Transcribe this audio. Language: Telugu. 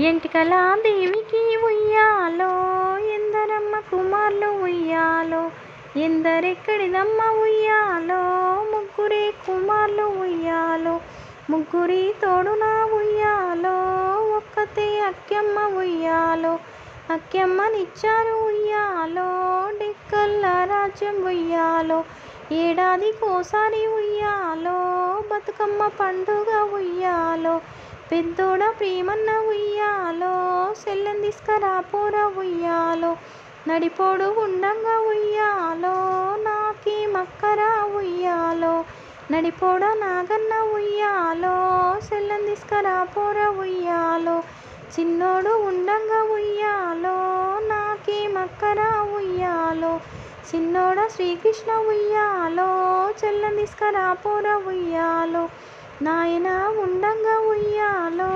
ఎంటికల దేవికి ఉయ్యాలో ఎందరమ్మ కుమార్లు ఉయ్యాలో ఎందరెక్కడిదమ్మ ఉయ్యాలో ముగ్గురే కుమార్లు ఉయ్యాలో ముగ్గురి తోడున ఉయ్యాలో ఒక్కతే అక్కెమ్మ ఉయ్యాలో అక్కెమ్మనిచ్చారు ఉయ్యాలో డెక్కల్ల రాజ్యం ఉయ్యాలో ఏడాదికోసారి ఉయ్యాలో బతుకమ్మ పండుగ ఉయ్యాలో పెద్దోడ ప్రేమన్న ఉయ్యాలో సెల్లెం తీసుకురా పోరా ఉయ్యాలో. నడిపోడు ఉండంగా ఉయ్యాలో నాకి మక్కరా ఉయ్యాలో. నడిపోడ నాగన్న ఉయ్యాలో సెల్లెం తీసుకురా పోరా ఉయ్యాలో. చిన్నోడు ఉండంగా ఉయ్యాలో నాకి మక్కరా ఉయ్యాలో. చిన్నోడ శ్రీకృష్ణ ఉయ్యాలో చెల్లెం తీసుకురా పోరా ఉయ్యాలో. నాయన ఉండంగా ఉయ్యాలో